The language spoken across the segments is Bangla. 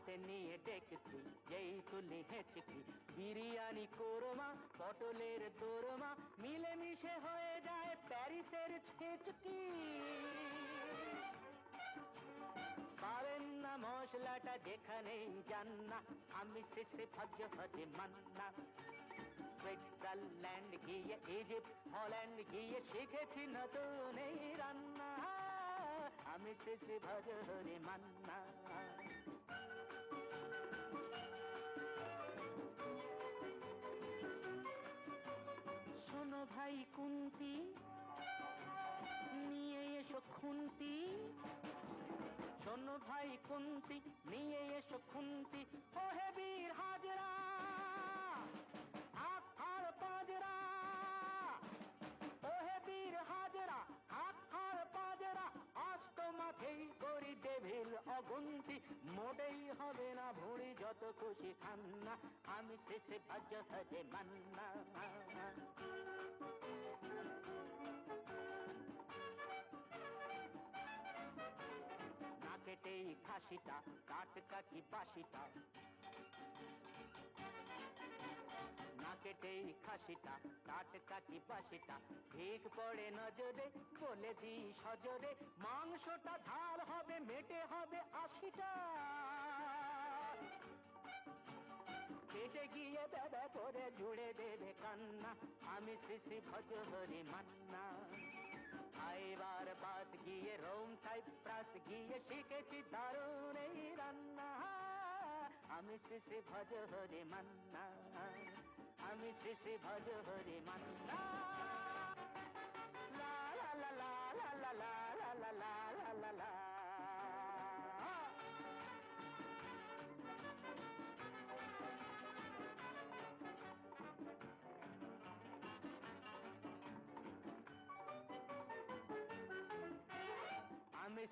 হাতে নিয়ে দেখছি যেই তুলি হেঁচকি বিরিয়ানি কোরমা, পটলের দোরমা, মিলেমিশে হয়ে যায় প্যারিসের ছেচকি। পাবেন না মশলাটা যেখানেই যান না, আমি শেষে ভজ হজে মান্না। সুইজারল্যান্ড গিয়ে, ইজিপ্ট, হল্যান্ড গিয়ে শিখেছি নতুন এই রান্না। আমি শেষে ভজরে মান্না। শোনো ভাই কুন্তি, নিয়ে এসো খুন্তি। শোনো ভাই কুন্তি, নিয়ে এসো খুন্তি। ও অগুন্তি মোটেই হবে না ভুঁড়ি যত খুশি খান্না আমি শেষে ভাজ্য হতে মান্না। না খাসিটা কাটকা কি বাসিটা। না কেটে খাসিটা টাটকা কি বাসিটা। ঠিক পড়ে নজরে, বলে দি সজরে, মাংসটা ঝাল হবে, মেটে হবে আশিটা। কেটে গিয়ে দাদা করে জুড়ে দেবে কান্না, আমি শ্রী শ্রী ভজ হরি মান্না। ফাইবার বাদ গিয়ে রোম সাইপ্রাস গিয়ে শিখেছি দারুণ এই রান্না। আমি শিশি ভজ হরে মান্না, আমি শিশি ভজ হরে মান্না। লা লা লা লা লা লা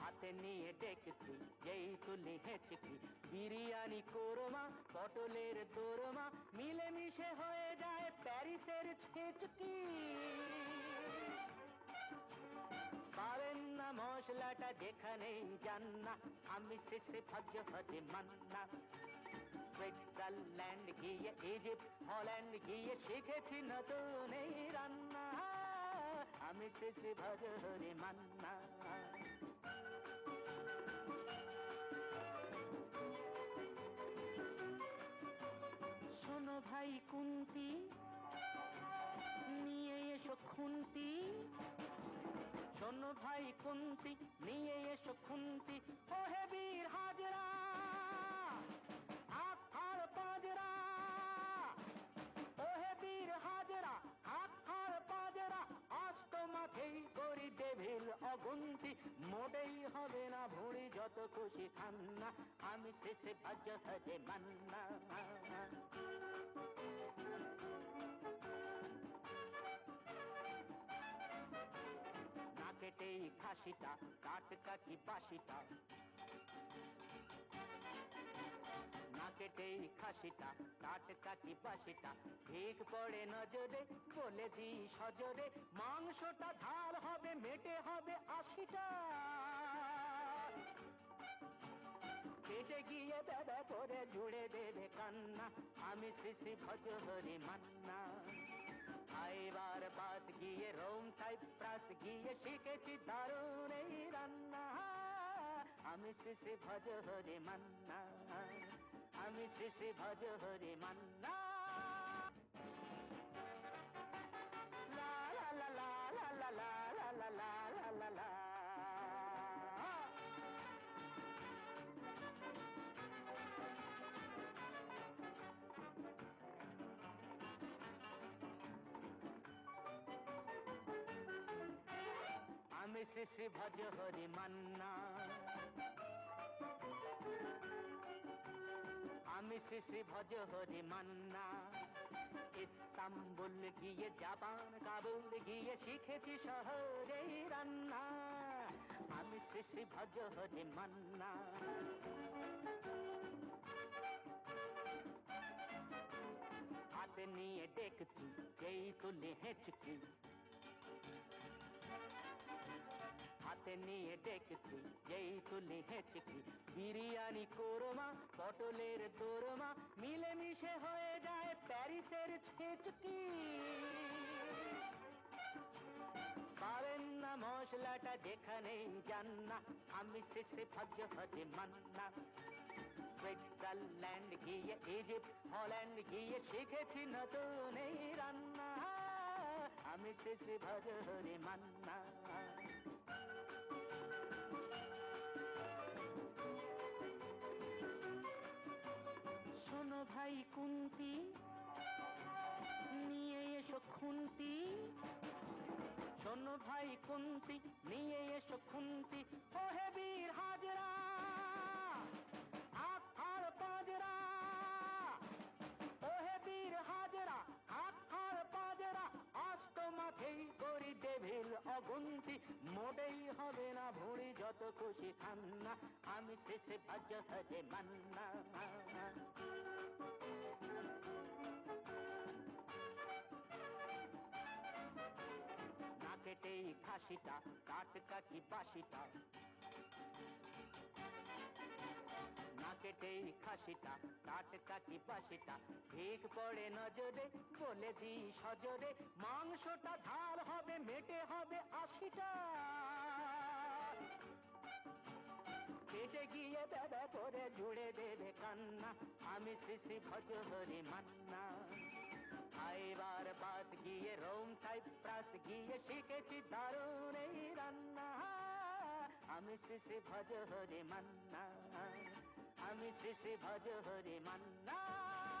হাতে নিয়ে দেখছি যেই তুলি হেঁচকি বিরিয়ানি কোরমা, পটলের দোরমা, মিলেমিশে হয়ে যায় প্যারিসের ছেচকি পাবেন না মশলাটা যেখানেই যান না, আমি শেষে ভজ ভজে মান্না। সুইজারল্যান্ড গিয়ে, ইজিপ্ট, হল্যান্ড গিয়ে শিখেছি নতুন এই রান্না। আমি সে সে ভজরে মান্না। শোনো ভাই কুন যত খুশি খান্না আমি শেষে ভজ হজে মান্না খাসিটা কি বাসিটা না খাসিটা টাটকা কি বাসিটা ঠিক পড়ে নজরে বলে দি সজরে মাংসটা ঝাল হবে মেটে হবে আশিটা। কেটে গিয়ে দাদা করে জুড়ে দেবে কান্না। আমি শ্রী ভজ হরি মান্না। খাইবার বাদ গিয়ে রোম সাইপ্রাস গিয়ে শিখেছি দারুণ এই রান্না। আমি শ্রী ভজ হরি মান্না। আমি শ্রী ভজ হরি মান্না। আমি শ্রী শ্রী ভজ হরি মান্না। আমি শ্রী শ্রী ভজ হরি মান্না। ইস্তাম্বুল গিয়ে, জাপান, কাবুল গিয়ে শিখেছি শহরে রান্না। আমি শ্রী ভজ হরি মান্না। হাতে নিয়ে দেখছি, যেই তুলে হেঁচকি। নিয়ে দেখছি, যেই তুলি হেঁচকি। বিরিয়ানি কোরমা, পটলের দোরমা, মিলেমিশে হয়ে যায় প্যারিসের ছেচকি। পাবেন না মশলাটা যেখানেই যান না, আমি শেষে ভজ ভজে মান্না। সুইজারল্যান্ড গিয়ে, ইজিপ্ট, হল্যান্ড গিয়ে শিখেছি নতুন এই রান্না। আমি শেষে ভজ হরে মান্না। যত খুশি খান্না আমি শেষে মান্না। টাটকা কি বাসিটা খাসিটা টাটকা কি ঠিক পড়ে নজরে, বলে দি সজরে, মাংসটা ঝাল হবে, মেটে হবে আশিটা। কেটে গিয়ে দাদা পরে জুড়ে দেবে কান্না। আমি সৃষ্টি ভজহরি মান্না। আইবার বাদ গিয়ে রোম টাইপ প্রাস গিয়ে শিখেছি দারুণ এই রান্না। আমি শ্রী ভজ হরি মান্না। আমি শ্রী ভজ হরি মান্না।